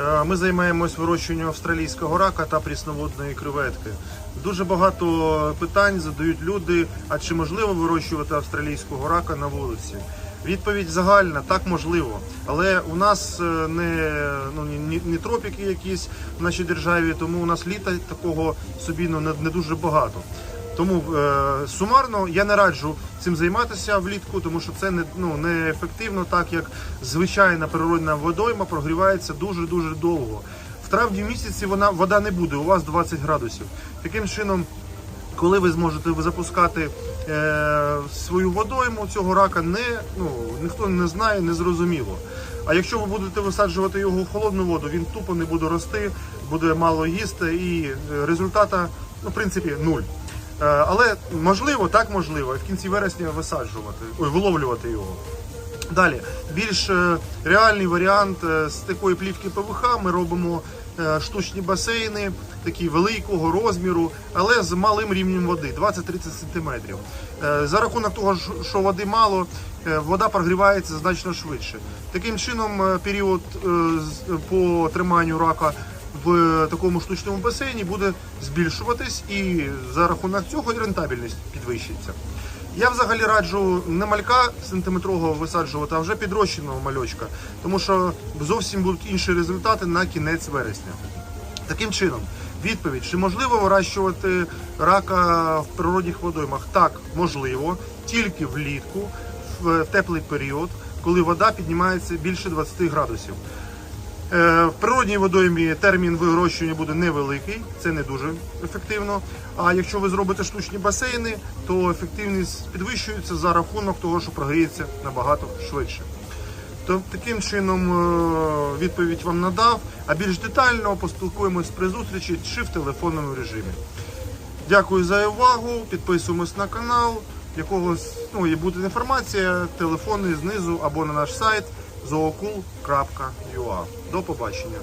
Е, Ми займаємось вирощуванням австралійського рака та прісноводної креветки. Дуже багато питань задають люди: а чи можливо вирощувати австралійського рака на вулиці? Відповідь загальна, так можливо. Але у нас е, не, ну, ні, не тропіки якісь в нашій державі, тому у нас літа такого собі ну, не, не дуже багато. Тому е, сумарно я не раджу цим займатися влітку, тому що це не, ну, не ефективно, так як звичайна природна водойма прогрівається дуже дуже довго. В травні місяці вона вода не буде, у вас 20 градусів. Таким чином, коли ви зможете запускати е, свою водойму, цього рака не, ну, ніхто не знає, не зрозуміло. А якщо ви будете висаджувати його в холодну воду, він тупо не буде рости, буде мало їсти і е, результата, ну, в принципі, нуль. Е, Але можливо, так можливо, в кінці вересня висаджувати, ой, виловлювати його. Далі, більш е, реальний варіант е, з такої плівки ПВХ ми робимо штучні басейни, такі великого розміру, але з малим рівнем води 20-30 см. За рахунок того, що- води мало, вода прогрівається значно швидше. Таким чином, період по триманню рака в такому штучному басейні буде збільшуватись, і за рахунок цього і рентабельність підвищиться. Я взагалі раджу не малька сантиметрового висаджувати, а вже підрощеного мальочка, тому що зовсім будуть інші результати на кінець вересня. Таким чином, відповідь: чи можливо вирощувати рака в природних водоймах? Так, можливо, тільки влітку, в теплий період, коли вода піднімається більше 20 градусів. Е, В природній водоймі термін вирощування буде невеликий, це не дуже ефективно. А якщо ви зробите штучні басейни, то ефективність підвищується за рахунок того, що прогріється набагато швидше. То таким чином е, відповідь вам надав, а більш детально поспілкуємось при зустрічі чи в телефонному режимі. Дякую за увагу. Підписуємось на канал. Якогось ну буде інформація, телефони знизу або на наш сайт zookul.ua. До побачення.